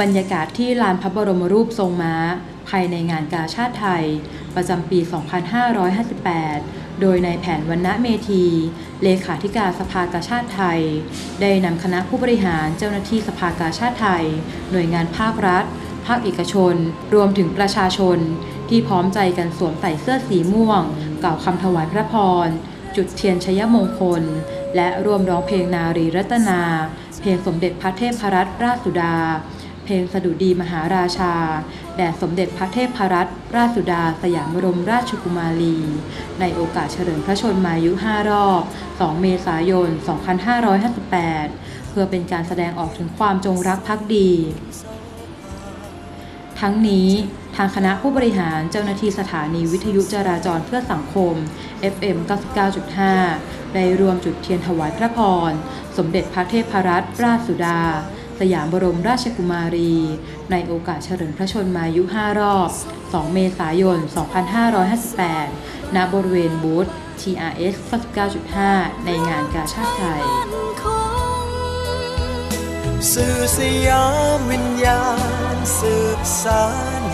บรรยากาศที่ลานพระบรมรูปทรงม้า ภายในงานกาชาติไทย ประจำปี 2558 โดยนายแผนวันณะเมธี เลขาธิการสภากาชาติไทย ได้นำคณะผู้บริหารเจ้าหน้าที่สภากาชาติไทย หน่วยงานภาครัฐ ภาคเอกชน รวมถึงประชาชน ที่พร้อมใจกันสวมใส่เสื้อสีม่วง กล่าวคำถวายพระพร จุดเทียนชยมงคล และรวมร้องเพลงนารีรัตนา เพลงสมเด็จพระเทพรัตนราชสุดา เพลงสดุดีมหาราชา แด่สมเด็จพระเทพรัตนราชสุดาสยามบรมราชกุมารี ในโอกาสเฉลิมพระชนมายุ 5 รอบ 2 เมษายน 2558 เพื่อเป็นการแสดงออกถึงความจงรักภักดี ทั้งนี้ทางคณะผู้บริหารเจ้าหน้าที่สถานีวิทยุจราจรเพื่อสังคม FM 99.5 ได้รวมจุดเทียนถวายพระพร สมเด็จพระเทพรัตนราชสุดา สยามบรมราชกุมารี ในโอกาสเฉลิมพระชนมายุ 5 รอบ 2 เมษายน 2558 ณ บริเวณบูธ TRS 99.5 ในงานกาชาติไทย สื่อสยามวิญญาณสืบสาน